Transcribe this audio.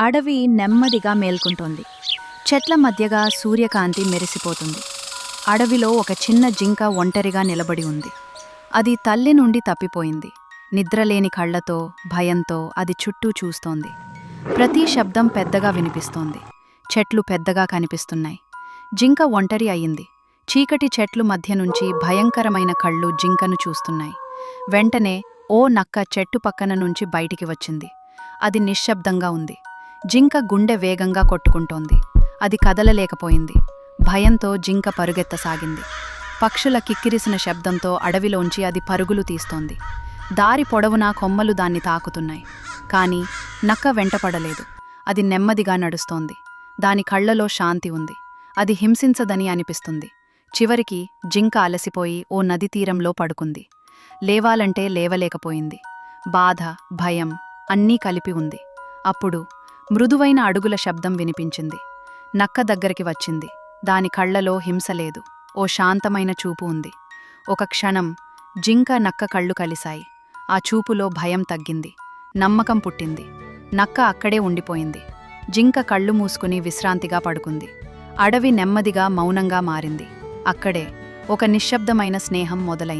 అడవి నెమ్మదిగా మేల్కుంటోంది. చెట్ల మధ్యగా సూర్యకాంతి మెరిసిపోతుంది. అడవిలో ఒక చిన్న జింక ఒంటరిగా నిలబడి ఉంది. అది తల్లి నుండి తప్పిపోయింది. నిద్రలేని కళ్ళతో భయంతో అది చుట్టూ చూస్తోంది. ప్రతి శబ్దం పెద్దగా వినిపిస్తోంది. చెట్లు పెద్దగా కనిపిస్తున్నాయి. జింక ఒంటరి అయింది. చీకటి చెట్లు మధ్య నుంచి భయంకరమైన కళ్ళు జింకను చూస్తున్నాయి. వెంటనే ఓ నక్క చెట్టు పక్కన నుంచి బయటికి వచ్చింది. అది నిశ్శబ్దంగా ఉంది. జింక గుండె వేగంగా కొట్టుకుంటోంది. అది కదలలేకపోయింది. భయంతో జింక పరుగెత్తసాగింది. పక్షుల కిక్కిరిసిన శబ్దంతో అడవిలోంచి అది పరుగులు తీస్తోంది. దారి పొడవునా కొమ్మలు దాన్ని తాకుతున్నాయి. కానీ నక్క వెంటపడలేదు. అది నెమ్మదిగా నడుస్తోంది. దాని కళ్ళలో శాంతి ఉంది. అది హింసించదని అనిపిస్తుంది. చివరికి జింక అలసిపోయి ఓ నది తీరంలో పడుకుంది. లేవాలంటే లేవలేకపోయింది. బాధ భయం అన్నీ కలిపి ఉంది. అప్పుడు మృదువైన అడుగుల శబ్దం వినిపించింది. నక్క దగ్గరికి వచ్చింది. దాని కళ్ళలో హింస లేదు. ఓ శాంతమైన చూపు ఉంది. ఒక క్షణం జింక నక్క కళ్ళు కలిశాయి. ఆ చూపులో భయం తగ్గింది. నమ్మకం పుట్టింది. నక్క అక్కడే ఉండిపోయింది. జింక కళ్ళు మూసుకుని విశ్రాంతిగా పడుకుంది. అడవి నెమ్మదిగా మౌనంగా మారింది. అక్కడే ఒక నిశ్శబ్దమైన స్నేహం మొదలైంది.